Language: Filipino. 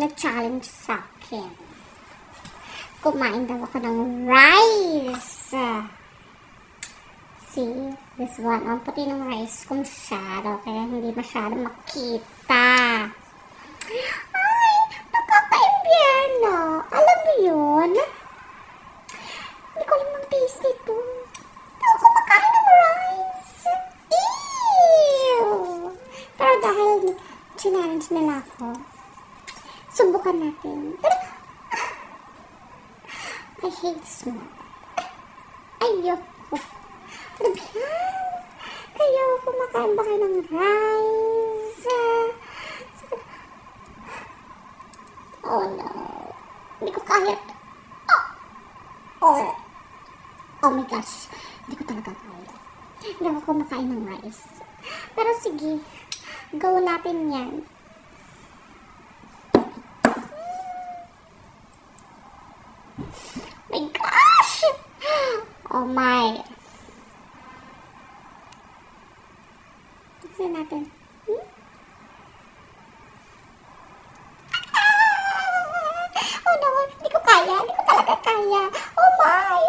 nag-challenge sa akin. Kumain daw ako ng rice. See, this one. Ang puti ng rice ko masyado, kaya hindi masyado makita. Ay, nakaka-impyerno. Alam mo yun? Hindi ko alam taste nito. Hindi ako kumakain ng rice. Ew! Pero dahil challenge nila ako, subukan natin. I hate smoke. Ayoko. Ano ba yan? Ayoko kumakain ba kayo ng rice? Oh no. Hindi ko kaya. Oh. Oh. Oh my gosh. Hindi ko talaga kaya. Hindi ako kumakain ng rice. Pero sige. Go natin yan. My gosh! Oh my. Tignan natin. Hmm? Ah! Oh no, hindi ko kaya. Hindi ko talaga kaya. Oh my,